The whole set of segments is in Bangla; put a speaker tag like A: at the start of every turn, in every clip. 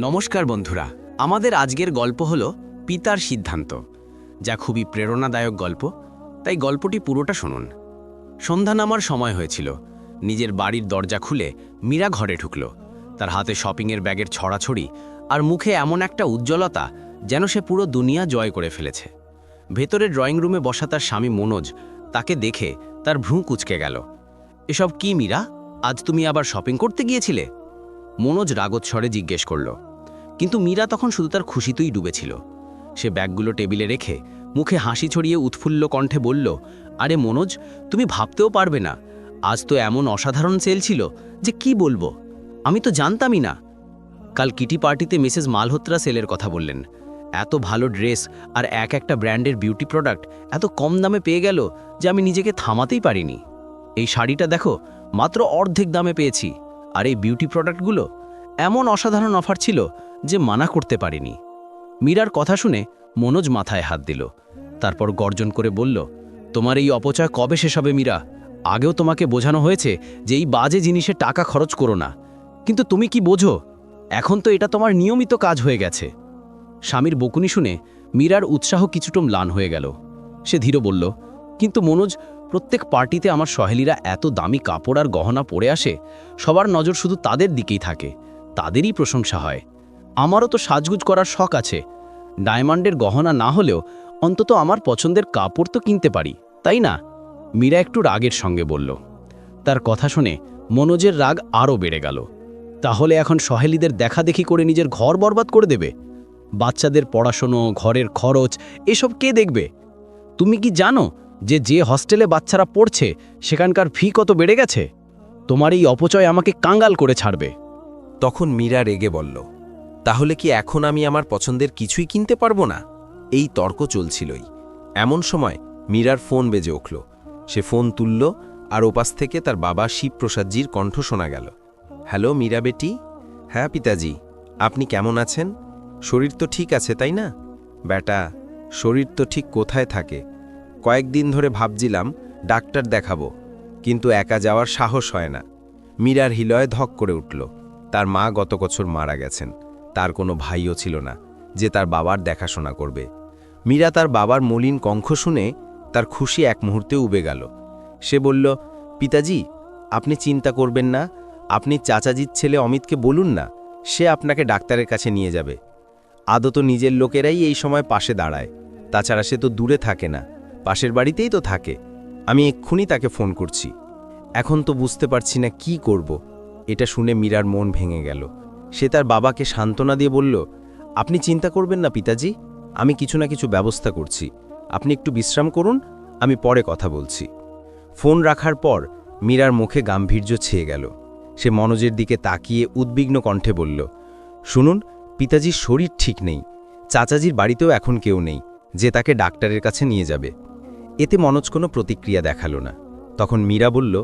A: নমস্কার বন্ধুরা, আমাদের আজকের গল্প হলো পিতার সিদ্ধান্ত, যা খুবই প্রেরণাদায়ক গল্প, তাই গল্পটি পুরোটা শুনুন। সন্ধ্যা নামার সময় হয়েছিল, নিজের বাড়ির দরজা খুলে মীরা ঘরে ঢুকল, তার হাতে শপিংয়ের ব্যাগের ছড়াছড়ি আর মুখে এমন একটা উজ্জ্বলতা যেন সে পুরো দুনিয়া জয় করে ফেলেছে। ভেতরে ড্রয়িং রুমে বসা তার স্বামী মনোজ তাকে দেখে তার ভ্রু কুচকে গেল। এসব কি মীরা? আজ তুমি আবার শপিং করতে গিয়েছিলে? মনোজ রাগৎস্বরে জিজ্ঞেস করল। কিন্তু মীরা তখন শুধু তার খুশিতেই ডুবেছিল। সে ব্যাগগুলো টেবিলে রেখে মুখে হাসি ছড়িয়ে উৎফুল্ল কণ্ঠে বলল, আরে মনোজ, তুমি ভাবতেও পারবে না। আজ তো এমন অসাধারণ সেল ছিল যে কি বলব? আমি তো জানতামই না। কাল কিটি পার্টিতে মিসেস মালহোত্রা সেলের কথা বললেন। এত ভালো ড্রেস আর এক একটা ব্র্যান্ডের বিউটি প্রোডাক্ট এত কম দামে পেয়ে গেল যে আমি নিজেকে থামাতেই পারিনি। এই শাড়িটা দেখো, মাত্র অর্ধেক দামে পেয়েছি। আর এই বিউটি প্রোডাক্টগুলো এমন অসাধারণ অফার ছিল যে মানা করতে পারিনি। মীরার কথা শুনে মনোজ মাথায় হাত দিল। তারপর গর্জন করে বলল, তোমার এই অপচয় কবে শেষ হবে মীরা? আগেও তোমাকে বোঝানো হয়েছে যে এই বাজে জিনিসে টাকা খরচ করো না। কিন্তু তুমি কি বোঝো? এখন তো এটা তোমার নিয়মিত কাজ হয়ে গেছে। স্বামীর বকুনি শুনে মীরার উৎসাহ কিছুটা ম্লান হয়ে গেল। সে ধীর বলল, কিন্তু মনোজ, প্রত্যেক পার্টিতে আমার সহেলিরা এত দামি কাপড় আর গহনা পরে আসে, সবার নজর শুধু তাদের দিকেই থাকে। তাদেরই প্রশংসা হয়। আমারও তো সাজগুজ করার শখ আছে। ডায়মন্ডের গহনা না হলেও অন্তত আমার পছন্দের কাপড় তো কিনতে পারি, তাই না? মীরা একটু রাগের সঙ্গে বলল। তার কথা শুনে মনোজের রাগ আরও বেড়ে গেল। তাহলে এখন সহেলীদের দেখাদেখি করে নিজের ঘর বরবাদ করে দেবে? বাচ্চাদের পড়াশুনো, ঘরের খরচ, এসব কে দেখবে? তুমি কি জানো যে যে হস্টেলে বাচ্চারা পড়ছে, সেখানকার ফি কত বেড়ে গেছে? তোমার এই অপচয় আমাকে কাঙ্গাল করে ছাড়বে।
B: তখন মীরা রেগে বলল, তাহলে কি এখন আমি আমার পছন্দের কিছুই কিনতে পারব না? এই তর্ক চলছিলই। এমন সময় মীরার ফোন বেজে উঠল। সে ফোন তুলল আর ওপাশ থেকে তার বাবা শিবপ্রসাদজির কণ্ঠ শোনা গেল, হ্যালো মীরা বেটি? হ্যাঁ পিতাজি। আপনি কেমন আছেন? শরীর তো ঠিক আছে, তাই না? বেটা শরীর তো ঠিক কোথায় থাকে? কয়েকদিন ধরে ভাবছিলাম ডাক্তার দেখাবো, কিন্তু একা যাওয়ার সাহস হয় না। মীরার হৃদয় ধক করে উঠল। তার মা গত বছর মারা গেছেন। তার কোনো ভাইও ছিল না, যে তার বাবার দেখাশোনা করবে। মীরা তার বাবার মলিন কঙ্খ শুনে তার খুশি এক মুহূর্তে উবে গেল। সে বলল, পিতাজি, আপনি চিন্তা করবেন না, আপনি চাচাজির ছেলে অমিতকে বলুন না, সে আপনাকে ডাক্তারের কাছে নিয়ে যাবে। আদত নিজের লোকেরাই এই সময় পাশে দাঁড়ায়, তাছাড়া সে তো দূরে থাকে না, পাশের বাড়িতেই তো থাকে। আমি এক্ষুনি তাকে ফোন করছি। এখন তো বুঝতে পারছি না কি করব। এটা শুনে মীরার মন ভেঙে গেল। সে তার বাবাকে সান্ত্বনা দিয়ে বলল, আপনি চিন্তা করবেন না পিতাজি, আমি কিছু না কিছু ব্যবস্থা করছি। আপনি একটু বিশ্রাম করুন, আমি পরে কথা বলছি ফোন রাখার পর মীরার মুখে গাম্ভীর্য ছেয়ে গেল। সে মনোজের দিকে তাকিয়ে উদ্বিগ্ন কণ্ঠে বলল, শুনুন, পিতাজির শরীর ঠিক নেই। চাচাজির বাড়িতেও এখন কেউ নেই, যে তাকে ডাক্তারের কাছে নিয়ে যাবে। এতে মনোজ কোনো প্রতিক্রিয়া দেখাল না। তখন মীরা বলল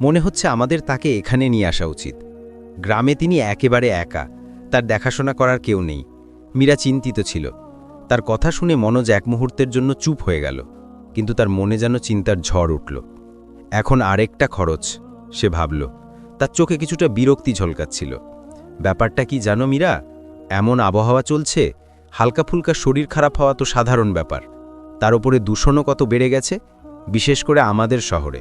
B: মনে হচ্ছে আমাদের তাকে এখানে নিয়ে আসা উচিত। গ্রামে তিনি একেবারে একা, তার দেখাশোনা করার কেউ নেই। মীরা চিন্তিত ছিল। তার কথা শুনে মনোজ এক মুহূর্তের জন্য চুপ হয়ে গেল, কিন্তু তার মনে যেন চিন্তার ঝড় উঠল। এখন আরেকটা খরচ, সে ভাবল। তার চোখে কিছুটা বিরক্তি ঝলকাচ্ছিল। ব্যাপারটা কি জানো মীরা? এমন আবহাওয়া চলছে, হালকা ফুলকা শরীর খারাপ হওয়া তো সাধারণ ব্যাপার। তার উপরে দূষণও কত বেড়ে গেছে, বিশেষ করে আমাদের শহরে।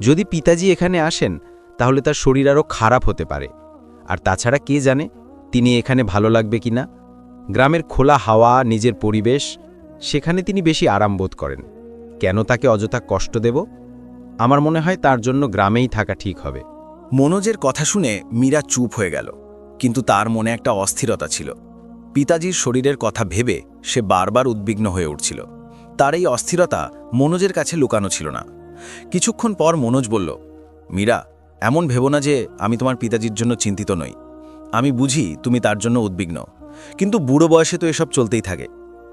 B: যদি পিতাজি এখানে আসেন, তাহলে তার শরীর আরও খারাপ হতে পারে। আর তাছাড়া কে জানে, তিনি এখানে ভালো লাগবে কিনা গ্রামের খোলা হাওয়া, নিজের পরিবেশ, সেখানে তিনি বেশি আরাম বোধ করেন। কেন তাকে অযথা কষ্ট দেব? আমার মনে হয় তার জন্য গ্রামেই থাকা ঠিক হবে।
C: মনোজের কথা শুনে মীরা চুপ হয়ে গেল, কিন্তু তার মনে একটা অস্থিরতা ছিল। পিতাজির শরীরের কথা ভেবে সে বারবার উদ্বিগ্ন হয়ে উঠছিল। তার এই অস্থিরতা মনোজের কাছে লুকানো ছিল না। কিছুক্ষণ পর মনোজ বলল, মীরা, এমন ভেবো না যে আমি তোমার পিতাজির জন্য চিন্তিত নই। আমি বুঝি তুমি তার জন্য উদ্বিগ্ন, কিন্তু বুড়ো বয়সে তো এসব চলতেই থাকে।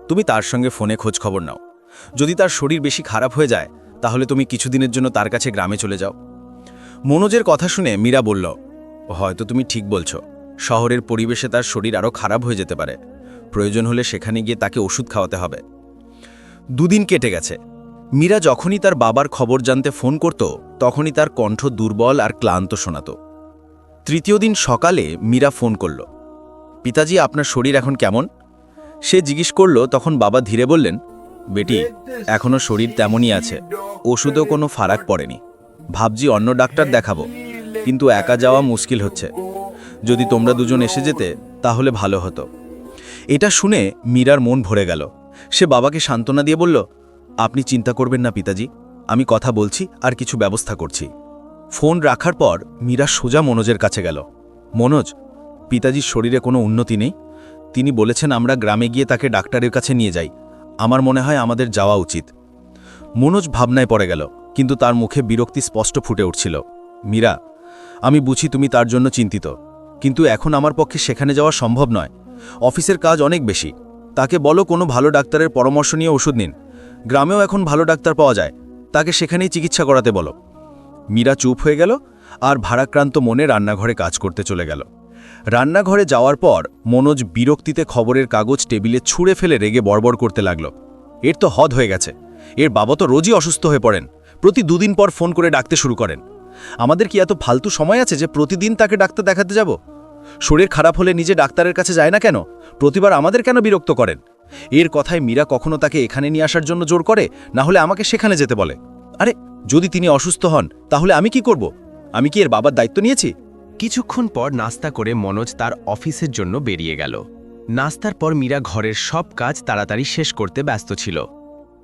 C: তুমি তার সঙ্গে ফোনে খোঁজ খবর নাও। যদি তার শরীর বেশি খারাপ হয়ে যায়, তাহলে তুমি কিছুদিনের জন্য তার কাছে গ্রামে চলে যাও। মনোজের কথা শুনে মীরা বলল, হয়তো তুমি ঠিক বলছো। শহরের পরিবেশে তার শরীর আরও খারাপ হয়ে যেতে পারে। প্রয়োজন হলে সেখানে গিয়ে তাকে ওষুধ খাওয়াতে হবে। দুদিন কেটে গেছে। মীরা যখনই তার বাবার খবর জানতে ফোন করত, তখনই তার কণ্ঠ দুর্বল আর ক্লান্ত শোনাত। তৃতীয় দিন সকালে মীরা ফোন করল, পিতাজি, আপনার শরীর এখন কেমন? সে জিজ্ঞেস করল, তখন বাবা ধীরে বললেন, বেটি এখনও শরীর তেমনই আছে, ওষুধেও কোনো ফারাক পড়েনি। ভাবছি অন্য ডাক্তার দেখাবো, কিন্তু একা যাওয়া মুশকিল হচ্ছে। যদি তোমরা দুজন এসে যেতে, তাহলে ভালো হতো। এটা শুনে মীরার মন ভরে গেল। সে বাবাকে সান্ত্বনা দিয়ে বলল আপনি চিন্তা করবেন না, পিতাজি। আমি কথা বলছি আর কিছু ব্যবস্থা করছি। ফোন রাখার পর মীরা সোজা মনোজের কাছে গেল। মনোজ, পিতাজির শরীরে কোনো উন্নতি নেই। তিনি বলেছেন, আমরা গ্রামে গিয়ে তাকে ডাক্তারের কাছে নিয়ে যাই। আমার মনে হয় আমাদের যাওয়া উচিত। মনোজ ভাবনায় পড়ে গেল, কিন্তু তার মুখে বিরক্তি স্পষ্ট ফুটে উঠছিল। মীরা, আমি বুঝি তুমি তার জন্য চিন্তিত, কিন্তু এখন আমার পক্ষে সেখানে যাওয়া সম্ভব নয়। অফিসের কাজ অনেক বেশি। তাকে বলো কোনো ভালো ডাক্তারের পরামর্শ নিয়ে ওষুধ নিন। গ্রামেও এখন ভালো ডাক্তার পাওয়া যায়। তাকে সেখানেই চিকিৎসা করাতে বলো। মীরা চুপ হয়ে গেল আর ভারাক্রান্ত মনে রান্নাঘরে কাজ করতে চলে গেল। রান্নাঘরে যাওয়ার পর মনোজ বিরক্তিতে খবরের কাগজ টেবিলে ছুঁড়ে ফেলে রেগে বড়বড় করতে লাগল। এর তো হদ হয়ে গেছে। এর বাবা তো রোজই অসুস্থ হয়ে পড়েন। প্রতি দুদিন পর ফোন করে ডাকতে শুরু করেন। আমাদের কি এত ফালতু সময় আছে যে প্রতিদিন তাকে ডাক্তার দেখাতে যাব? শরীর খারাপ হলে নিজে ডাক্তারের কাছে যায় না কেন? প্রতিবার আমাদের কেন বিরক্ত করেন? এর কথায় মীরা কখনো তাকে এখানে নিয়ে আসার জন্য জোর করে? না হলে আমাকে সেখানে যেতে বলে। আরে, যদি তিনি অসুস্থ হন, তাহলে আমি কি করব? আমি কি এর বাবার দায়িত্ব নিয়েছি?
A: কিছুক্ষণ পর নাস্তা করে মনোজ তার অফিসের জন্য বেরিয়ে গেল। নাস্তার পর মীরা ঘরের সব কাজ তাড়াতাড়ি শেষ করতে ব্যস্ত ছিল।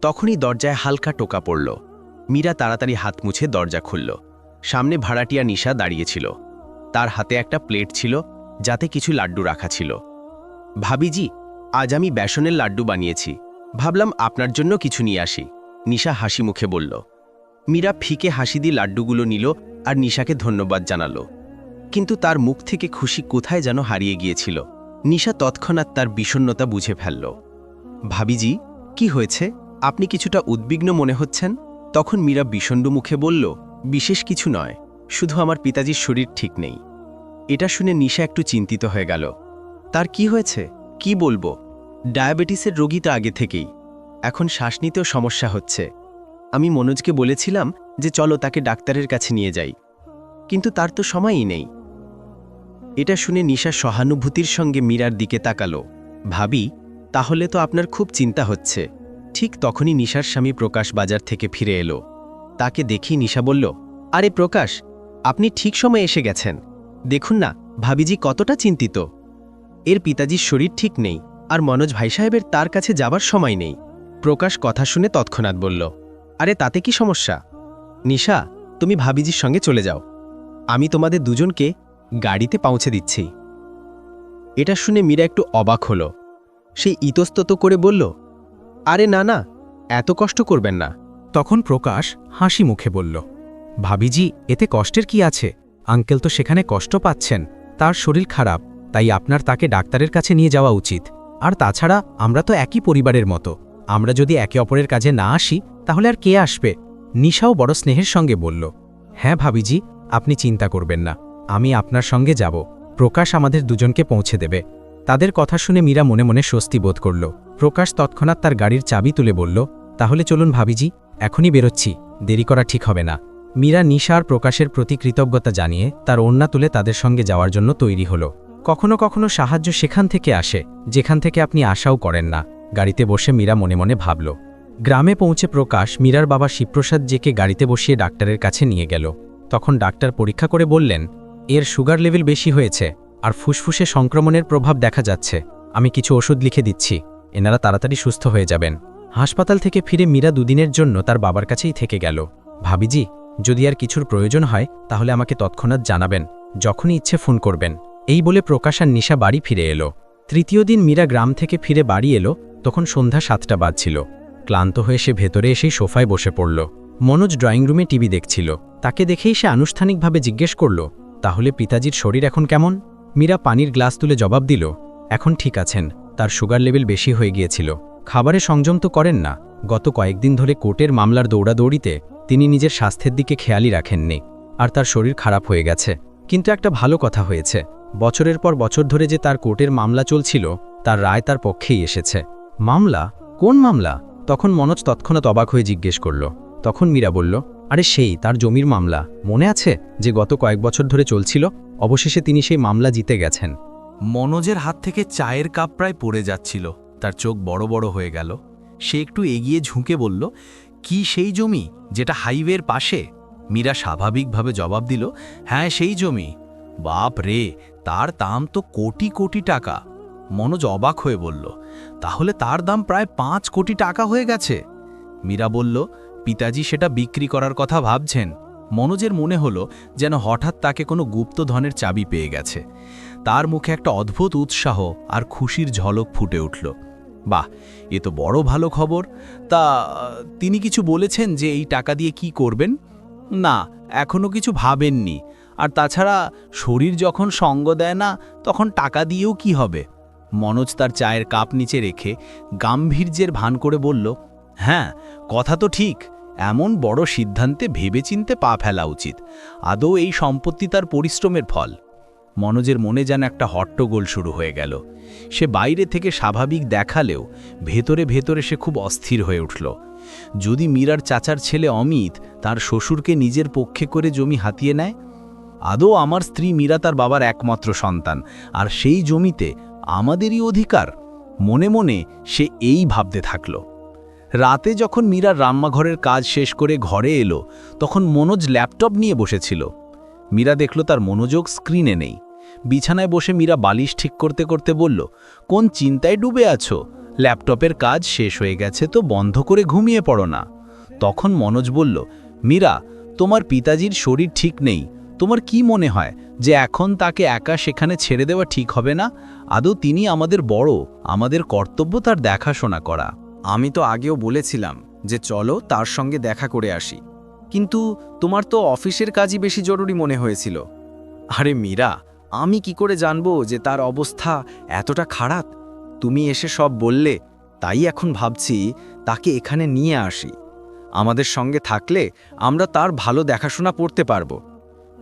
A: তখনই দরজায় হালকা টোকা পড়ল। মীরা তাড়াতাড়ি হাত মুছে দরজা খুলল। সামনে ভাড়াটিয়া নিশা দাঁড়িয়েছিল তার হাতে একটা প্লেট ছিল, যাতে কিছু লাড্ডু রাখা ছিল। ভাবিজি আজ আমি বেসনের লাড্ডু বানিয়েছি। ভাবলাম আপনার জন্য কিছু নিয়ে আসি। নিশা হাসি মুখে বলল, মীরা ফিকে হাসি দিয়ে লাড্ডুগুলো নিল আর নিশাকে ধন্যবাদ জানালো। কিন্তু তার মুখ থেকে খুশি কোথায় যেন হারিয়ে গিয়েছিল। নিশা তৎক্ষণাৎ তার বিষণ্ণতা বুঝে ফেলল। ভাবিজি, কি হয়েছে? আপনি কিছুটা উদ্বিগ্ন মনে হচ্ছেন? তখন মীরা বিষণ্ণ মুখে বলল, বিশেষ কিছু নয়, শুধু আমার পিতাজির শরীর ঠিক নেই। এটা শুনে নিশা একটু চিন্তিত হয়ে গেল। তার কি হয়েছে? কি বলব? ডায়াবেটিসের রোগী তো আগে থেকেই। এখন শ্বাস নিতেও সমস্যা হচ্ছে। আমি মনোজকে বলেছিলাম যে চলো তাকে ডাক্তারের কাছে নিয়ে যাই। কিন্তু তার তো সময়ই নেই। এটা শুনে নিশা সহানুভূতির সঙ্গে মীরার দিকে তাকালো। ভাবি, তাহলে তো আপনার খুব চিন্তা হচ্ছে। ঠিক তখনই নিশার স্বামী প্রকাশ বাজার থেকে ফিরে এলো। তাকে দেখি নিশা বলল, আরে প্রকাশ, আপনি ঠিক সময়ে এসে গেছেন। দেখুন না, ভাবিজি কতটা চিন্তিত। এর পিতাজির শরীর ঠিক নেই আর মনোজ ভাই সাহেবের তার কাছে যাবার সময় নেই। প্রকাশ কথা শুনে তৎক্ষণাৎ বলল, আরে, তাতে কি সমস্যা? নিশা, তুমি ভাবিজির সঙ্গে চলে যাও। আমি তোমাদের দুজনকে গাড়িতে পৌঁছে দিচ্ছি। এটা শুনে মীরা একটু অবাক হল। সেই ইতস্তত করে বলল, আরে, না না, এত কষ্ট করবেন না।
D: তখন প্রকাশ হাসি মুখে বলল, ভাবিজি, এতে কষ্টের কি আছে? আঙ্কেল তো সেখানে কষ্ট পাচ্ছেন, তার শরীর খারাপ। তাই আপনার তাকে ডাক্তারের কাছে নিয়ে যাওয়া উচিত। আর তাছাড়া, আমরা তো একই পরিবারের মতো। আমরা যদি একে অপরের কাজে না আসি, তাহলে আর কে আসবে? নিশাও বড় স্নেহের সঙ্গে বলল হ্যাঁ ভাবিজি, আপনি চিন্তা করবেন না। আমি আপনার সঙ্গে যাব। প্রকাশ আমাদের দুজনকে পৌঁছে দেবে। তাদের কথা শুনে মীরা মনে মনে স্বস্তি বোধ করল। প্রকাশ তৎক্ষণাৎ তার গাড়ির চাবি তুলে বলল, তাহলে চলুন ভাবিজি, এখনই বেরোচ্ছি। দেরি করা ঠিক হবে না। মীরা নিশা আর প্রকাশের প্রতি কৃতজ্ঞতা জানিয়ে তার ওড়না তুলে তাদের সঙ্গে যাওয়ার জন্য তৈরি হল। কখনো কখনো সাহায্য সেখান থেকে আসে, যেখান থেকে আপনি আশাও করেন না। গাড়িতে বসে মীরা মনে মনে ভাবল। গ্রামে পৌঁছে প্রকাশ মীরার বাবা শিবপ্রসাদ জেকে গাড়িতে বসিয়ে ডাক্তারের কাছে নিয়ে গেল। তখন ডাক্তার পরীক্ষা করে বললেন, এর সুগার লেভেল বেশি হয়েছে, আর ফুসফুসে সংক্রমণের প্রভাব দেখা যাচ্ছে। আমি কিছু ওষুধ লিখে দিচ্ছি, এনারা তাড়াতাড়ি সুস্থ হয়ে যাবেন। হাসপাতাল থেকে ফিরে মীরা দুদিনের জন্য তার বাবার কাছেই থেকে গেল। ভাবিজি, যদি আর কিছুর প্রয়োজন হয়, তাহলে আমাকে তৎক্ষণাৎ জানাবেন, যখনই ইচ্ছে ফোন করবেন। এই বলে প্রকাশ আর নিশা বাড়ি ফিরে এলো। তৃতীয় দিন মীরা গ্রাম থেকে ফিরে বাড়ি এলো, তখন সন্ধ্যা সাতটা বাজছিল। ক্লান্ত হয়ে সে ভেতরে এসেই সোফায় বসে পড়ল। মনোজ ড্রয়িং রুমে টিভি দেখছিল। তাকে দেখেই সে আনুষ্ঠানিকভাবে জিজ্ঞেস করল, তাহলে পিতাজির শরীর এখন কেমন? মীরা পানির গ্লাস তুলে জবাব দিল, এখন ঠিক আছেন, তার সুগার লেভেল বেশি হয়ে গিয়েছিল। খাবারে সংযম তো করেন না। গত কয়েকদিন ধরে কোর্টের মামলার দৌড়াদৌড়িতে তিনি নিজের স্বাস্থ্যের দিকে খেয়ালই রাখেননি, আর তার শরীর খারাপ হয়ে গেছে। কিন্তু একটা ভালো কথা হয়েছে। বছরের পর বছর ধরে যে তার কোর্টের মামলা চলছিল, তার রায় তার পক্ষেই এসেছে। মামলা? কোন মামলা? তখন মনোজ তৎক্ষণাৎ অবাক হয়ে জিজ্ঞেস করল। তখন মীরা বলল, আরে সেই, তার জমির মামলা। মনে আছে যে গত কয়েক বছর ধরে চলছিল? অবশেষে তিনি সেই মামলা জিতে গেছেন।
E: মনোজের হাত থেকে চায়ের কাপ প্রায় পড়ে যাচ্ছিল। তার চোখ বড় বড় হয়ে গেল। সে একটু এগিয়ে ঝুঁকে বলল, কি সেই জমি যেটা হাইওয়ের পাশে? মীরা স্বাভাবিকভাবে জবাব দিল হ্যাঁ সেই জমি। বাপ রে, তার দাম তো কোটি কোটি টাকা। মনোজ অবাক হয়ে বলল, তাহলে তার দাম প্রায় পাঁচ কোটি টাকা হয়ে গেছে। মীরা বলল, পিতাজি সেটা বিক্রি করার কথা ভাবছেন। মনোজের মনে হলো যেন হঠাৎ তাকে কোনো গুপ্তধনের চাবি পেয়ে গেছে। তার মুখে একটা অদ্ভুত উৎসাহ আর খুশির ঝলক ফুটে উঠল। বাহ, এ তো বড় ভালো খবর। তা, তিনি কিছু বলেছেন যে এই টাকা দিয়ে কি করবেন? না এখনও কিছু ভাবেননি। আর তাছাড়া শরীর যখন সঙ্গ দেয় না, তখন টাকা দিয়েও কি হবে? মনোজ তার চায়ের কাপ নিচে রেখে গাম্ভীর্যের ভান করে বলল হ্যাঁ কথা তো ঠিক। এমন বড় সিদ্ধান্তে ভেবেচিন্তে পা ফেলা উচিত। আদৌ এই সম্পত্তি তার পরিশ্রমের ফল। মনোজের মনে যেন একটা হট্টগোল শুরু হয়ে গেল। সে বাইরে থেকে স্বাভাবিক দেখালেও ভেতরে ভেতরে সে খুব অস্থির হয়ে উঠল। যদি মীরার চাচার ছেলে অমিত তার শ্বশুরকে নিজের পক্ষে করে জমি হাতিয়ে নেয়? আদৌ আমার স্ত্রী মীরা তার বাবার একমাত্র সন্তান, আর সেই জমিতে আমাদেরই অধিকার? মনে মনে সে এই ভাবতে থাকল। রাতে যখন মীরার রান্নাঘরের কাজ শেষ করে ঘরে এলো, তখন মনোজ ল্যাপটপ নিয়ে বসেছিল। মীরা দেখল তার মনোযোগ স্ক্রিনে নেই। বিছানায় বসে মীরা বালিশ ঠিক করতে করতে বলল, কোন চিন্তায় ডুবে আছো? ল্যাপটপের কাজ শেষ হয়ে গেছে তো বন্ধ করে ঘুমিয়ে পড়ো না। তখন মনোজ বলল মীরা, তোমার পিতাজির শরীর ঠিক নেই। তোমার কি মনে হয় যে এখন তাকে একা সেখানে ছেড়ে দেওয়া ঠিক হবে না? আদৌ তিনি আমাদের বড়, আমাদের কর্তব্য তার দেখাশোনা করা।
C: আমি তো আগেও বলেছিলাম যে চলো তার সঙ্গে দেখা করে আসি। কিন্তু তোমার তো অফিসের কাজই বেশি জরুরি মনে হয়েছিল। আরে মীরা, আমি কি করে জানব যে তার অবস্থা এতটা খারাপ? তুমি এসে সব বললে, তাই এখন ভাবছি তাকে এখানে নিয়ে আসি। আমাদের সঙ্গে থাকলে আমরা তার ভালো দেখাশোনা করতে পারব।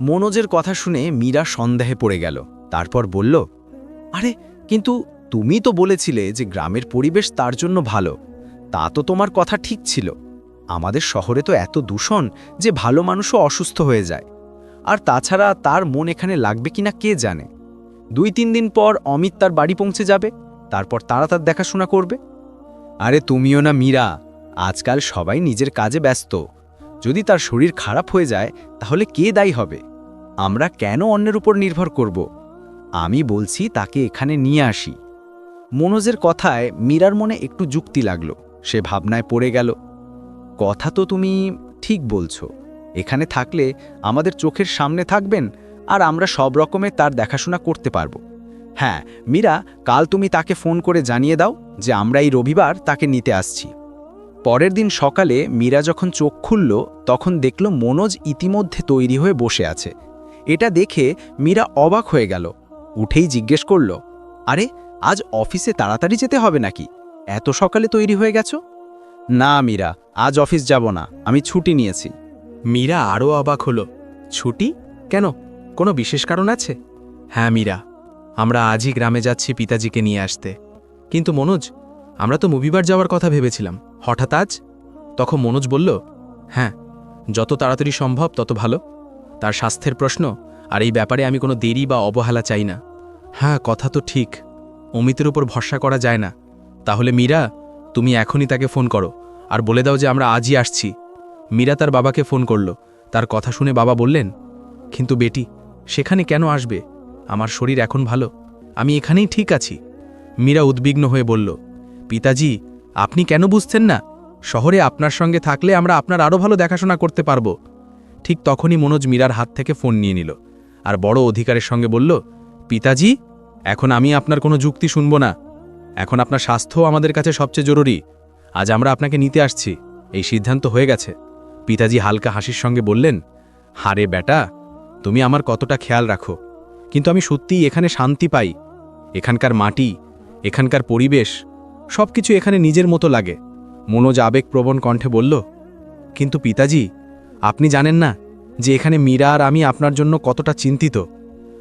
C: মনোজের কথা শুনে মীরা সন্দেহে পড়ে গেল। তারপর বলল, আরে, কিন্তু তুমি তো বলেছিলে যে গ্রামের পরিবেশ তার জন্য ভালো। তা তো তোমার কথা ঠিক ছিল। আমাদের শহরে তো এত দূষণ যে ভালো মানুষও অসুস্থ হয়ে যায়। আর তাছাড়া তার মন এখানে লাগবে কিনা কে জানে? দুই তিন দিন পর অমিত তার বাড়ি পৌঁছে যাবে, তারপর তারা তার দেখাশোনা করবে। আরে, তুমিও না মীরা। আজকাল সবাই নিজের কাজে ব্যস্ত। যদি তার শরীর খারাপ হয়ে যায়, তাহলে কে দায়ী হবে? আমরা কেন অন্যের উপর নির্ভর করব? আমি বলছি, তাকে এখানে নিয়ে আসি। মনোজের কথায় মীরার মনে একটু যুক্তি লাগল। সে ভাবনায় পড়ে গেল। কথা তো তুমি ঠিক বলছো। এখানে থাকলে আমাদের চোখের সামনে থাকবেন আর আমরা সব রকমের তার দেখাশোনা করতে পারব। হ্যাঁ মীরা, কাল তুমি তাকে ফোন করে জানিয়ে দাও যে আমরা এই রবিবার তাকে নিতে আসছি। পরের দিন সকালে মীরা যখন চোখ খুলল, তখন দেখল মনোজ ইতিমধ্যে তৈরি হয়ে বসে আছে। এটা দেখে মীরা অবাক হয়ে গেল। উঠেই জিজ্ঞেস করল, আরে, আজ অফিসে তাড়াতাড়ি যেতে হবে নাকি? এত সকালে তৈরি হয়ে গেছো? না মীরা, আজ অফিস যাব না, আমি ছুটি নিয়েছি।
E: মীরা আরও অবাক হলো। ছুটি? কেন? কোনো বিশেষ কারণ আছে? হ্যাঁ মীরা, আমরা আজই গ্রামে যাচ্ছি পিতাজিকে নিয়ে আসতে। কিন্তু মনোজ আমরা তো মুভিবার যাওয়ার কথা ভেবেছিলাম। হঠাৎ আজ? তখন মনোজ বলল হ্যাঁ যত তাড়াতাড়ি সম্ভব তত ভালো। তার স্বাস্থ্যের প্রশ্ন, আর এই ব্যাপারে আমি কোনো দেরি বা অবহেলা চাই না। হ্যাঁ কথা তো ঠিক। অমিতের উপর ভরসা করা যায় না। তাহলে মীরা, তুমি এখনই তাকে ফোন করো, আর বলে দাও যে আমরা আজই আসছি। মীরা তার বাবাকে ফোন করল। তার কথা শুনে বাবা বললেন, কিন্তু বেটি, সেখানে কেন আসবে? আমার শরীর এখন ভালো। আমি এখানেই ঠিক আছি। মীরা উদ্বিগ্ন হয়ে বলল পিতাজি, আপনি কেন বুঝছেন না? শহরে আপনার সঙ্গে থাকলে আমরা আপনার আরও ভালো দেখাশোনা করতে পারব। ঠিক তখনই মনোজ মীরার হাত থেকে ফোন নিয়ে নিল আর বড় অধিকারের সঙ্গে বলল, পিতাজি, এখন আমি আপনার কোনো যুক্তি শুনব না। এখন আপনার স্বাস্থ্য আমাদের কাছে সবচেয়ে জরুরি। আজ আমরা আপনাকে নিতে আসছি। এই সিদ্ধান্ত হয়ে গেছে। পিতাজি হালকা হাসির সঙ্গে বললেন, হারে বেটা, তুমি আমার কতটা খেয়াল রাখো। কিন্তু আমি সত্যিই এখানে শান্তি পাই। এখানকার মাটি, এখানকার পরিবেশ সব কিছু এখানে নিজের মতো লাগে। মনোজ আবেগপ্রবণ কণ্ঠে বলল, কিন্তু পিতাজি, আপনি জানেন না যে এখানে মীরা আর আমি আপনার জন্য কতটা চিন্তিত।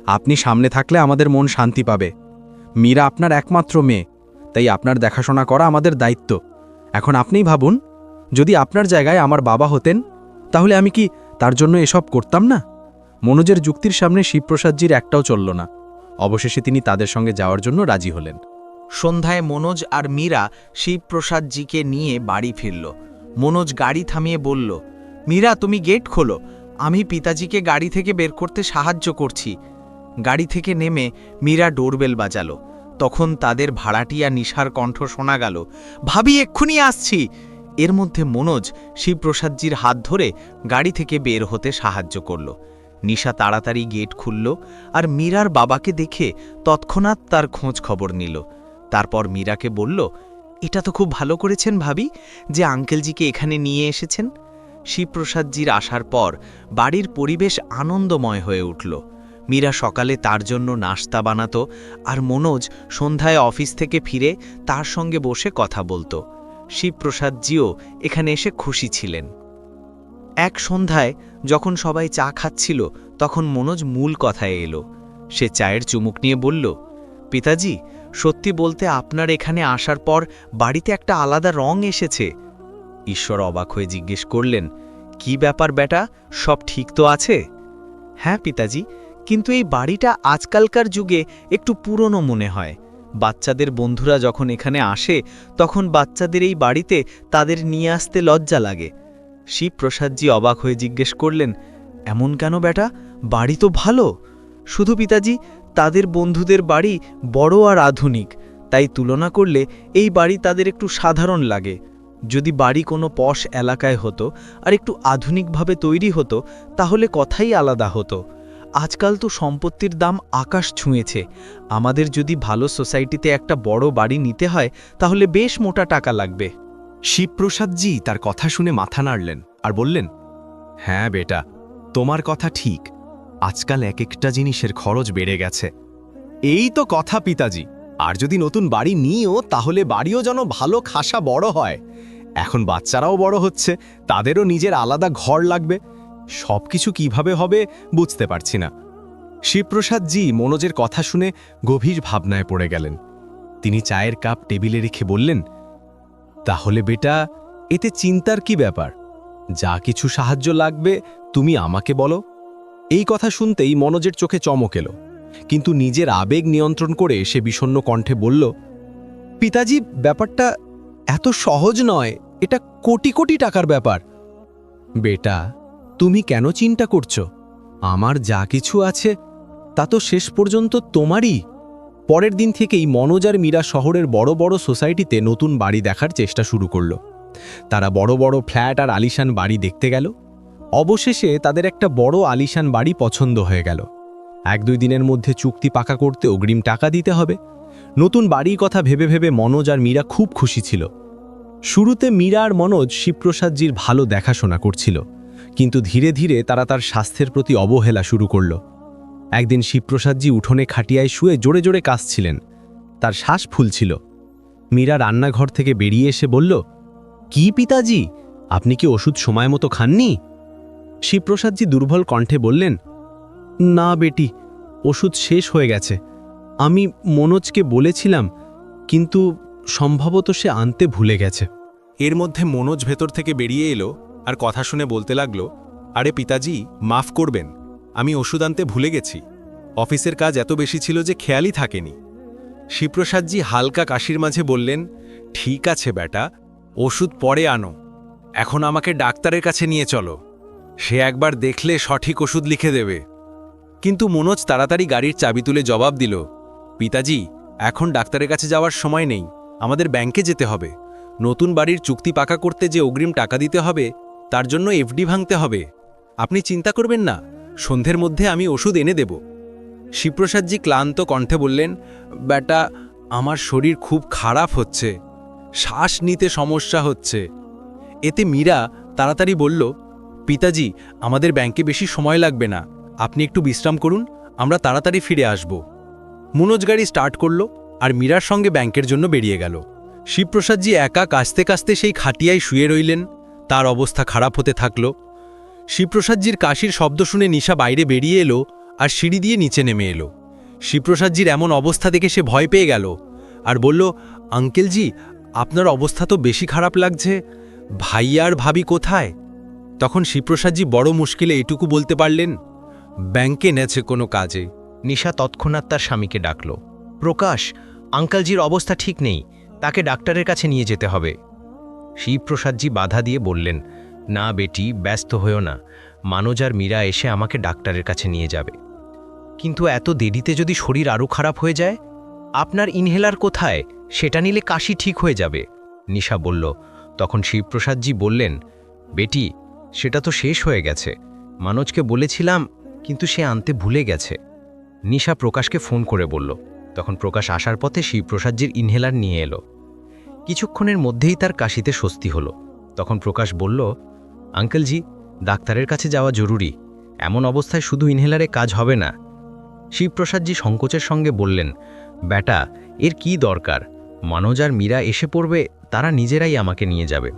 E: আপনি সামনে থাকলে আমাদের মন শান্তি পাবে। মীরা আপনার একমাত্র মেয়ে, তাই আপনার দেখাশোনা করা আমাদের দায়িত্ব। এখন আপনিই ভাবুন, যদি আপনার জায়গায় আমার বাবা হতেন, তাহলে আমি কি তার জন্য এসব করতাম না? মনোজের যুক্তির সামনে শিবপ্রসাদজির একটাও চলল না। অবশেষে তিনি তাদের সঙ্গে যাওয়ার জন্য রাজি হলেন।
F: সন্ধ্যায় মনোজ আর মীরা শিবপ্রসাদজিকে নিয়ে বাড়ি ফিরল। মনোজ গাড়ি থামিয়ে বলল, মীরা, তুমি গেট খোলো। আমি পিতাজিকে গাড়ি থেকে বের করতে সাহায্য করছি। গাড়ি থেকে নেমে মীরা ডোরবেল বাজালো। তখন তাদের ভাড়াটিয়া নিশার কণ্ঠ শোনা গেল, ভাবি, এক্ষুনি আসছি। এর মধ্যে মনোজ শিবপ্রসাদজির হাত ধরে গাড়ি থেকে বের হতে সাহায্য করল। নিশা তাড়াতাড়ি গেট খুলল আর মীরার বাবাকে দেখে তৎক্ষণাৎ তার খোঁজ খবর নিল। তারপর মীরাকে বলল, এটা তো খুব ভালো করেছেন ভাবি যে আঙ্কেলজিকে এখানে নিয়ে এসেছেন। শিবপ্রসাদজির আসার পর বাড়ির পরিবেশ আনন্দময় হয়ে উঠল। মীরা সকালে তার জন্য নাস্তা বানাতো আর মনোজ সন্ধ্যায় অফিস থেকে ফিরে তার সঙ্গে বসে কথা বলতো। শিবপ্রসাদজিও এখানে এসে খুশি ছিলেন। এক সন্ধ্যায় যখন সবাই চা খাচ্ছিল, তখন মনোজ মূল কথায় এলো। সে চায়ের চুমুক নিয়ে বলল, পিতাজি সত্যি বলতে আপনার এখানে আসার পর বাড়িতে একটা আলাদা রং এসেছে। ঈশ্বর অবাক হয়ে জিজ্ঞেস করলেন, কি ব্যাপার বেটা? সব ঠিক তো আছে? হ্যাঁ পিতাজি, কিন্তু এই বাড়িটা আজকালকার যুগে একটু পুরনো মনে হয়। বাচ্চাদের বন্ধুরা যখন এখানে আসে, তখন বাচ্চাদের এই বাড়িতে তাদের নিয়ে আসতে লজ্জা লাগে। শিবপ্রসাদজি অবাক হয়ে জিজ্ঞেস করলেন, এমন কেন বেটা? বাড়ি তো ভালো। শুধু পিতাজি তাদের বন্ধুদের বাড়ি বড় আর আধুনিক, তাই তুলনা করলে এই বাড়ি তাদের একটু সাধারণ লাগে। যদি বাড়ি কোনো পশ এলাকায় হতো আর একটু আধুনিকভাবে তৈরি হতো, তাহলে কথাই আলাদা হতো। আজকাল তো সম্পত্তির দাম আকাশ ছুঁয়েছে। আমাদের যদি ভালো সোসাইটিতে একটা বড় বাড়ি নিতে হয়, তাহলে বেশ মোটা টাকা লাগবে।
E: শিবপ্রসাদজি তার কথা শুনে মাথা নাড়লেন আর বললেন হ্যাঁ বেটা, তোমার কথা ঠিক। আজকাল এক একটা জিনিসের খরচ বেড়ে গেছে। এই তো কথা, পিতাজি। আর যদি নতুন বাড়ি নিও, তাহলে বাড়িও যেন ভালো খাসা বড় হয়। এখন বাচ্চারাও বড় হচ্ছে, তাদেরও নিজের আলাদা ঘর লাগবে। সব কিছু কীভাবে হবে, বুঝতে পারছি না। শিবপ্রসাদজি মনোজের কথা শুনে গভীর ভাবনায় পড়ে গেলেন। তিনি চায়ের কাপ টেবিলে রেখে বললেন, তাহলে বেটা, এতে চিন্তার কি ব্যাপার? যা কিছু সাহায্য লাগবে, তুমি আমাকে বলো। এই কথা শুনতেই মনোজের চোখে চমক এলো। কিন্তু নিজের আবেগ নিয়ন্ত্রণ করে সে বিষণ্ণ কণ্ঠে বলল, পিতাজি, ব্যাপারটা এত সহজ নয়। এটা কোটি কোটি টাকার ব্যাপার। বেটা, তুমি কেন চিন্তা করছ? আমার যা কিছু আছে, তা তো শেষ পর্যন্ত তোমারই। পরের দিন থেকেই মনোজ আর মীরা শহরের বড় বড় সোসাইটিতে নতুন বাড়ি দেখার চেষ্টা শুরু করল। তারা বড় বড় ফ্ল্যাট আর আলিশান বাড়ি দেখতে গেল। অবশেষে তাদের একটা বড় আলিশান বাড়ি পছন্দ হয়ে গেল। এক দুই দিনের মধ্যে চুক্তি পাকা করতে অগ্রিম টাকা দিতে হবে। নতুন বাড়ির কথা ভেবে ভেবে মনোজ আর মীরা খুব খুশি ছিল। শুরুতে মীরা আর মনোজ শিবপ্রসাদজির ভালো দেখাশোনা করছিল, কিন্তু ধীরে ধীরে তারা তার স্বাস্থ্যের প্রতি অবহেলা শুরু করল। একদিন শিবপ্রসাদজি উঠোনে খাটিয়ায় শুয়ে জোরে জোরে কাশছিলেন তার শ্বাস ফুলছিল মীরা রান্নাঘর থেকে বেরিয়ে এসে বলল, কি পিতাজি? আপনি কি ওষুধ সময় মতো খাননি? শিবপ্রসাদজি দুর্বল কণ্ঠে বললেন, না বেটি, ওষুধ শেষ হয়ে গেছে। আমি মনোজকে বলেছিলাম, কিন্তু সম্ভবত সে আনতে ভুলে গেছে।
G: এর মধ্যে মনোজ ভেতর থেকে বেরিয়ে এলো আর কথা শুনে বলতে লাগল, আরে পিতাজি, মাফ করবেন, আমি ওষুধ আনতে ভুলে গেছি। অফিসের কাজ এত বেশি ছিল যে খেয়ালই থাকেনি। শিবপ্রসাদজি হালকা কাশির মাঝে বললেন, ঠিক আছে বেটা, ওষুধ পরে আনো। এখন আমাকে ডাক্তারের কাছে নিয়ে চলো। সে একবার দেখলে সঠিক ওষুধ লিখে দেবে। কিন্তু মনোজ তাড়াতাড়ি গাড়ির চাবি তুলে জবাব দিল, পিতাজি, এখন ডাক্তারের কাছে যাওয়ার সময় নেই। আমাদের ব্যাংকে যেতে হবে। নতুন বাড়ির চুক্তি পাকা করতে যে অগ্রিম টাকা দিতে হবে, তার জন্য এফডি ভাঙতে হবে। আপনি চিন্তা করবেন না, সন্ধ্যের মধ্যে আমি ওষুধ এনে দেব। শিবপ্রসাদজি ক্লান্ত কণ্ঠে বললেন, ব্যাটা, আমার শরীর খুব খারাপ হচ্ছে। শ্বাস নিতে সমস্যা হচ্ছে। এতে মীরা তাড়াতাড়ি বলল পিতাজি, আমাদের ব্যাংকে বেশি সময় লাগবে না। আপনি একটু বিশ্রাম করুন, আমরা তাড়াতাড়ি ফিরে আসব। মনোজ গাড়ি স্টার্ট করল আর মীরার সঙ্গে ব্যাংকের জন্য বেরিয়ে গেল। শিবপ্রসাদজি একা কাস্তে কাস্তে সেই খাটিয়ায় শুয়ে রইলেন। তার অবস্থা খারাপ হতে থাকল। শিবপ্রসাদজির কাশির শব্দ শুনে নিশা বাইরে বেরিয়ে এলো আর সিঁড়ি দিয়ে নিচে নেমে এলো। শিবপ্রসাদজির এমন অবস্থা দেখে সে ভয় পেয়ে গেল আর বলল, আঙ্কেলজি, আপনার অবস্থা তো বেশি খারাপ লাগছে। ভাইয়া আর ভাবি কোথায়? তখন শিবপ্রসাদজি বড় মুশকিলে এটুকু বলতে পারলেন, ব্যাংকে নেছে কোনো কাজে।
E: নিশা তৎক্ষণাৎ তার স্বামীকে ডাকল, প্রকাশ, আঙ্কালজির অবস্থা ঠিক নেই, তাকে ডাক্তারের কাছে নিয়ে যেতে হবে। শিবপ্রসাদজি বাধা দিয়ে বললেন, না বেটি, ব্যস্ত হয়েও না, মানজ আর মীরা এসে আমাকে ডাক্তারের কাছে নিয়ে যাবে। কিন্তু এত দেরিতে যদি শরীর আরও খারাপ হয়ে যায়, আপনার ইনহেলার কোথায়? সেটা নিলে কাশি ঠিক হয়ে যাবে। নিশা বলল, তখন শিবপ্রসাদজি বললেন, বেটি সেটা তো শেষ হয়ে গেছে। মানজকে বলেছিলাম, কিন্তু সে আনতে ভুলে গেছে। নিশা প্রকাশকে ফোন করে বলল। তখন প্রকাশ আসার পথে শিবপ্রসাদজির ইনহেলার নিয়ে এলো। কিছুক্ষণের মধ্যেই তার কাশিতে স্বস্তি হলো। তখন প্রকাশ বলল, আঙ্কেলজি, ডাক্তারের কাছে যাওয়া জরুরি। এমন অবস্থায় শুধু ইনহেলারে কাজ হবে না। শিবপ্রসাদজি সংকোচের সঙ্গে বললেন, ব্যাটা, এর কি দরকার? মানজ আর মীরা এসে পড়বে, তারা নিজেরাই আমাকে নিয়ে যাবে।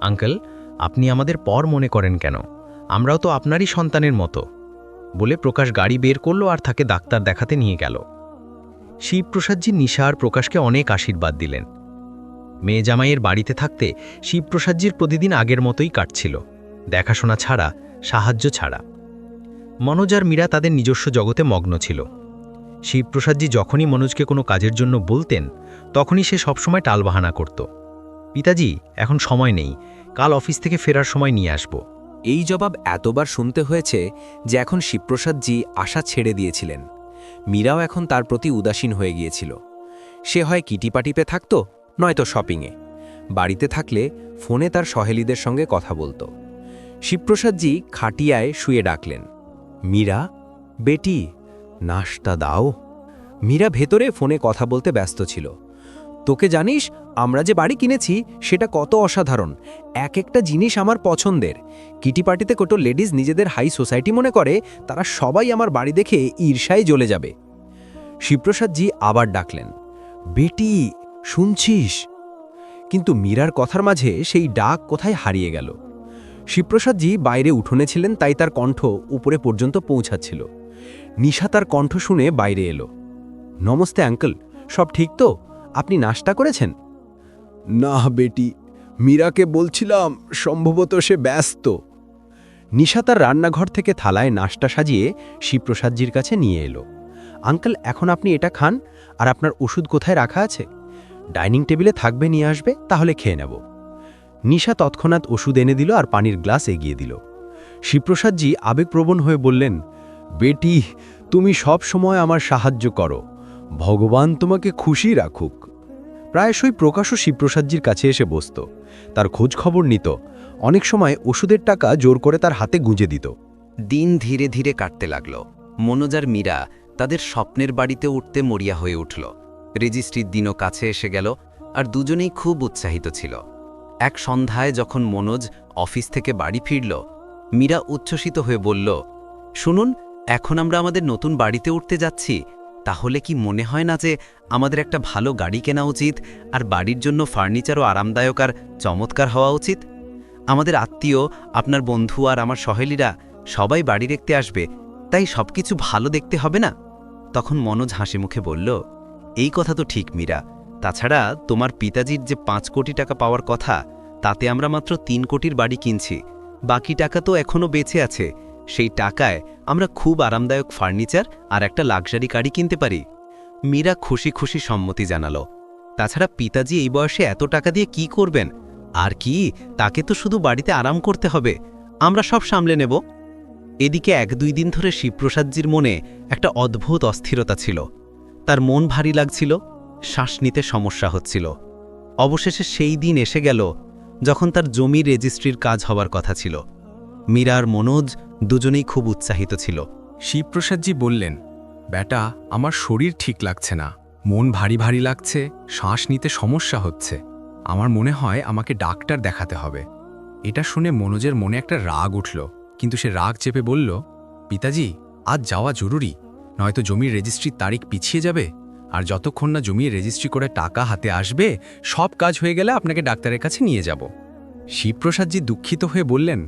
E: আঙ্কেল আপনি আমাদের পর মনে করেন কেন? আমরাও তো আপনারই সন্তানের মতো। বলে প্রকাশ গাড়ি বের করল আর তাকে ডাক্তার দেখাতে নিয়ে গেল। শিবপ্রসাদজি নিশা আর প্রকাশকে অনেক আশীর্বাদ দিলেন। মেয়ে জামাইয়ের বাড়িতে থাকতে শিবপ্রসাদজির প্রতিদিন আগের মতোই কাটছিল। দেখাশোনা ছাড়া, সাহায্য ছাড়া। মনোজ আর মীরা তাদের নিজস্ব জগতে মগ্ন ছিল। শিবপ্রসাদজি যখনই মনোজকে কোনো কাজের জন্য বলতেন, তখনই সে সবসময় টালবাহানা করত। পিতাজি, এখন সময় নেই। কাল অফিস থেকে ফেরার সময় নিয়ে আসব।
B: এই জবাব এতবার শুনতে হয়েছে যে এখন শিবপ্রসাদজি আশা ছেড়ে দিয়েছিলেন। মীরাও এখন তার প্রতি উদাসীন হয়ে গিয়েছিল। সে হয় কিটিপাটিপে থাকত, নয়তো শপিংয়ে। বাড়িতে থাকলে ফোনে তার সহেলিদের সঙ্গে কথা বলতো। শিবপ্রসাদজি খাটিয়ায় শুয়ে ডাকলেন, মীরা, বেটি, নাশতা দাও। মীরা ভেতরে ফোনে কথা বলতে ব্যস্ত ছিল। তোকে জানিস, আমরা যে বাড়ি কিনেছি, সেটা কত অসাধারণ। এক একটা জিনিস আমার পছন্দের। কিটি পার্টিতে কত লেডিজ নিজেদের হাই সোসাইটি মনে করে, তারা সবাই আমার বাড়ি দেখে ঈর্ষায় জ্বলে যাবে। শিবপ্রসাদজি আবার ডাকলেন, বেটি, শুনছিস? কিন্তু মীরার কথার মাঝে সেই ডাক কোথায় হারিয়ে গেল? শিবপ্রসাদজি বাইরে উঠোনে ছিলেন, তাই তার কণ্ঠ উপরে পর্যন্ত পৌঁছাচ্ছিল। নিশা তার কণ্ঠ শুনে বাইরে এলো, নমস্তে, আঙ্কেল, সব ঠিক তো? আপনি নাস্তা করেছেন? না বেটি মীরাকে বলছিলাম সম্ভবত সে ব্যস্ত। নিশা তার রান্নাঘর থেকে থালায় নাস্তা সাজিয়ে শিবপ্রসাদজির কাছে নিয়ে এলো। আঙ্কেল এখন আপনি এটা খান আর আপনার ওষুধ কোথায় রাখা আছে? ডাইনিং টেবিলে থাকবে নিয়ে আসবে তাহলে খেয়ে নেব। নিশা তৎক্ষণাৎ ওষুধ এনে দিল আর পানির গ্লাস এগিয়ে দিল। শিবপ্রসাদজি আবেগপ্রবণ হয়ে বললেন বেটি তুমি সব সময় আমার সাহায্য করো। ভগবান তোমাকে খুশি রাখুক। প্রায়শই প্রকাশও শিবপ্রসাদজির কাছে এসে বসত। তার খোঁজ খবর নিত। অনেক সময় ওষুধের টাকা জোর করে তার হাতে গুঁজে দিত।
A: দিন ধীরে ধীরে কাটতে লাগল। মনোজার মীরা তাদের স্বপ্নের বাড়িতে উঠতে মরিয়া হয়ে উঠল। রেজিস্ট্রির দিনও কাছে এসে গেল আর দুজনেই খুব উৎসাহিত ছিল। এক সন্ধ্যায় যখন মনোজ অফিস থেকে বাড়ি ফিরল, মীরা উচ্ছ্বসিত হয়ে বলল, শুনুন, এখন আমরা আমাদের নতুন বাড়িতে উঠতে যাচ্ছি। তাহলে কি মনে হয় না যে আমাদের একটা ভালো গাড়ি কেনা উচিত আর বাড়ির জন্য ফার্নিচারও আরামদায়ক আর চমৎকার হওয়া উচিত? আমাদের আত্মীয়, আপনার বন্ধু আর আমার সহেলিরা সবাই বাড়ি দেখতে আসবে, তাই সবকিছু ভালো দেখতে হবে না? তখন মনোজ হাসি মুখে বলল, এই কথা তো ঠিক মীরা। তাছাড়া তোমার পিতাজির যে পাঁচ কোটি টাকা পাওয়ার কথা, তাতে আমরা মাত্র তিন কোটির বাড়ি কিনছি। বাকি টাকা তো এখনও বেঁচে আছে। সেই টাকায় আমরা খুব আরামদায়ক ফার্নিচার আর একটা লাক্সারি গাড়ি কিনতে পারি। মীরা খুশি খুশি সম্মতি জানালো। তাছাড়া পিতাজি এই বয়সে এত টাকা দিয়ে কি করবেন? আর কি? তাকে তো শুধু বাড়িতে আরাম করতে হবে। আমরা সব সামলে নেব। এদিকে এক দুই দিন ধরে শিবপ্রসাদজির মনে একটা অদ্ভুত অস্থিরতা ছিল। তার মন ভারী লাগছিল, শ্বাস নিতে সমস্যা হচ্ছিল। অবশেষে সেই দিন এসে গেল, যখন তার জমির রেজিস্ট্রির কাজ হবার কথা ছিল। মীরা আর মনোজ দুজনেই খুব উৎসাহিত ছিল।
H: শিবপ্রসাদজি বললেন ব্যাটা আমার শরীর ঠিক লাগছে না। মন ভারী ভারী লাগছে, শ্বাস নিতে সমস্যা হচ্ছে। আমার মনে হয় আমাকে ডাক্তার দেখাতে হবে। এটা শুনে মনোজের মনে একটা রাগ উঠল, কিন্তু সে রাগ চেপে বলল, পিতাজি, আজ যাওয়া জরুরি, নয়তো জমির রেজিস্ট্রির তারিখ পিছিয়ে যাবে, আর যতক্ষণ না জমির রেজিস্ট্রি করে টাকা হাতে আসবে, সব কাজ হয়ে গেলে আপনাকে ডাক্তারের কাছে নিয়ে যাব। শিবপ্রসাদজি দুঃখিত হয়ে বললেন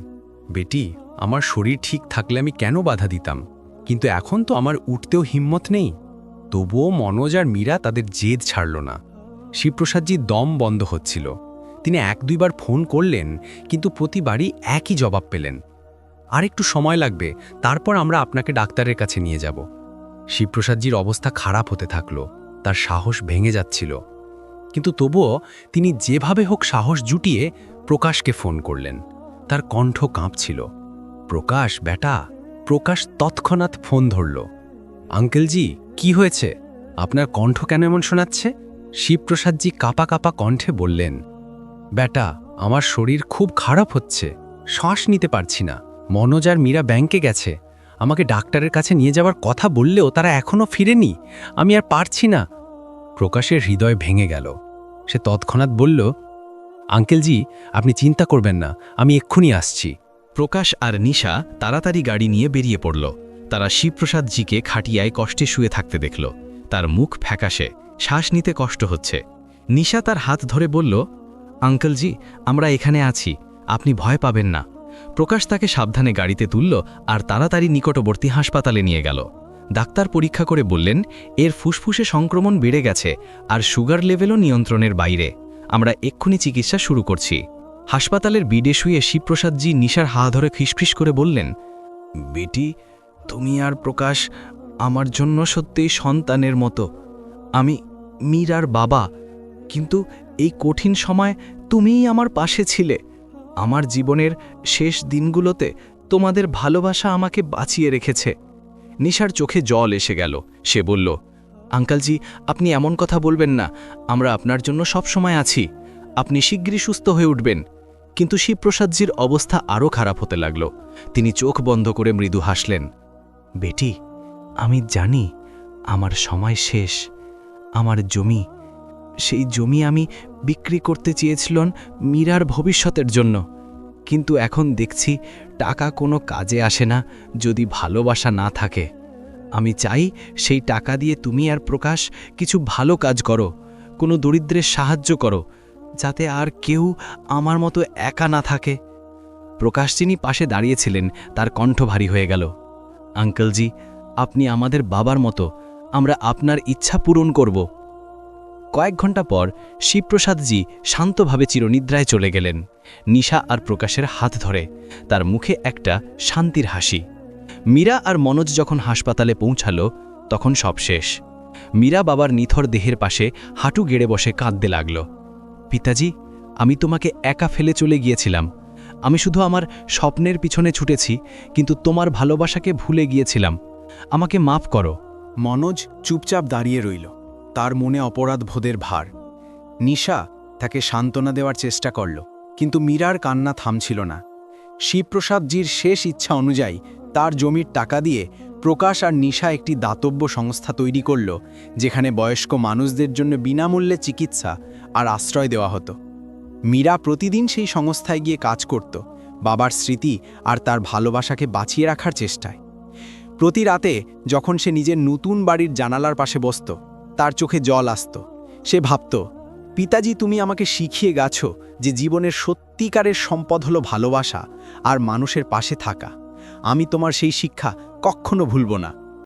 H: বেটি, আমার শরীর ঠিক থাকলে আমি কেন বাধা দিতাম? কিন্তু এখন তো আমার উঠতেও হিম্মত নেই। তবুও মনোজ আর মীরা তাদের জেদ ছাড়ল না। শিবপ্রসাদজি দম বন্ধ হচ্ছিল। তিনি এক দুইবার ফোন করলেন, কিন্তু প্রতিবারই একই জবাব পেলেন। আর একটু সময় লাগবে, তারপর আমরা আপনাকে ডাক্তারের কাছে নিয়ে যাব। শিবপ্রসাদজির অবস্থা খারাপ হতে থাকল, তার সাহস ভেঙে যাচ্ছিল। কিন্তু তবুও তিনি যেভাবে হোক সাহস জুটিয়ে প্রকাশকে ফোন করলেন। তার কণ্ঠ কাঁপছিল। প্রকাশ বেটা প্রকাশ তৎক্ষণাৎ ফোন ধরল। আঙ্কেলজি, কি হয়েছে? আপনার কণ্ঠ কেন এমন শোনাচ্ছে? শিবপ্রসাদজি কাপা কাপা কণ্ঠে বললেন বেটা আমার শরীর খুব খারাপ হচ্ছে। শ্বাস নিতে পারছি না। মনোজ আর মীরা ব্যাংকে গেছে। আমাকে ডাক্তারের কাছে নিয়ে যাওয়ার কথা বললেও তারা এখনও ফিরেনি। আমি আর পারছি না। প্রকাশের হৃদয় ভেঙে গেল। সে তৎক্ষণাৎ বলল আঙ্কেলজি, আপনি চিন্তা করবেন না, আমি এক্ষুনি আসছি।
E: প্রকাশ আর নিশা তাড়াতাড়ি গাড়ি নিয়ে বেরিয়ে পড়ল। তারা শিবপ্রসাদজিকে খাটিয়ায় কষ্টে শুয়ে থাকতে দেখল। তার মুখ ফ্যাকাশে, শ্বাস নিতে কষ্ট হচ্ছে। নিশা তার হাত ধরে বলল, আঙ্কেলজি, আমরা এখানে আছি, আপনি ভয় পাবেন না। প্রকাশ তাকে সাবধানে গাড়িতে তুলল আর তাড়াতাড়ি নিকটবর্তী হাসপাতালে নিয়ে গেল। ডাক্তার পরীক্ষা করে বললেন, এর ফুসফুসে সংক্রমণ বেড়ে গেছে আর সুগার লেভেলও নিয়ন্ত্রণের বাইরে। আমরা এক্ষুনি চিকিৎসা শুরু করছি। হাসপাতালের বিডে শুয়ে শিবপ্রসাদজি নিশার হা ধরে খিসফিস করে বললেন, বেটি, তুমি আর প্রকাশ আমার জন্য সত্যিই সন্তানের মতো। আমি মীরার বাবা, কিন্তু এই কঠিন সময় তুমিই আমার পাশে ছিলে। আমার জীবনের শেষ দিনগুলোতে তোমাদের ভালোবাসা আমাকে বাঁচিয়ে রেখেছে। নিশার চোখে জল এসে গেল। সে বলল আঙ্কালজি, আপনি এমন কথা বলবেন না। আমরা আপনার জন্য সব সময় আছি। আপনি শীঘ্রই সুস্থ হয়ে উঠবেন। কিন্তু শিবপ্রসাদজির অবস্থা আরও খারাপ হতে লাগল। তিনি চোখ বন্ধ করে মৃদু হাসলেন, বেটি, আমি জানি আমার সময় শেষ। আমার জমি, সেই জমি আমি বিক্রি করতে চেয়েছিলাম মীরার ভবিষ্যতের জন্য। কিন্তু এখন দেখছি টাকা কোনো কাজে আসে না, যদি ভালোবাসা না থাকে। আমি চাই সেই টাকা দিয়ে তুমি আর প্রকাশ কিছু ভালো কাজ করো, কোনো দরিদ্রের সাহায্য করো, যাতে আর কেউ আমার মতো একা না থাকে। প্রকাশ যিনি পাশে দাঁড়িয়েছিলেন, তার কণ্ঠ ভারী হয়ে গেল। আঙ্কেলজি আপনি আমাদের বাবার মতো, আমরা আপনার ইচ্ছা পূরণ করব। কয়েক ঘণ্টা পর শিবপ্রসাদজি শান্তভাবে চিরনিদ্রায় চলে গেলেন। নিশা আর প্রকাশের হাত ধরে, তার মুখে একটা শান্তির হাসি। মীরা আর মনোজ যখন হাসপাতালে পৌঁছালো, তখন সব শেষ। মীরা বাবার নিথর দেহের পাশে হাঁটু গেড়ে বসে কাঁদতে লাগল। পিতাজি, আমি তোমাকে একা ফেলে চলে গিয়েছিলাম। আমি শুধু আমার স্বপ্নের পিছনে ছুটেছি, কিন্তু তোমার ভালোবাসাকে ভুলে গিয়েছিলাম। আমাকে মাফ করো।
C: মনোজ চুপচাপ দাঁড়িয়ে রইল, তার মনে অপরাধ বোধের ভার। নিশা তাকে সান্ত্বনা দেওয়ার চেষ্টা করল, কিন্তু মীরার কান্না থামছিল না। শিবপ্রসাদজির শেষ ইচ্ছা অনুযায়ী তার জমির টাকা দিয়ে প্রকাশ আর নিশা একটি দাতব্য সংস্থা তৈরি করল, যেখানে বয়স্ক মানুষদের জন্য বিনামূল্যে চিকিৎসা আর আশ্রয় দেওয়া হতো। মীরা প্রতিদিন সেই সংস্থায় গিয়ে কাজ করত, বাবার স্মৃতি আর তার ভালোবাসাকে বাঁচিয়ে রাখার চেষ্টায়। প্রতি রাতে যখন সে নিজের নতুন বাড়ির জানালার পাশে বসত, তার চোখে জল আসত। সে ভাবত, পিতাজি, তুমি আমাকে শিখিয়ে গেছো যে জীবনের সত্যিকারের সম্পদ হলো ভালোবাসা আর মানুষের পাশে থাকা। আমি তোমার সেই শিক্ষা কখনো ভুলব না।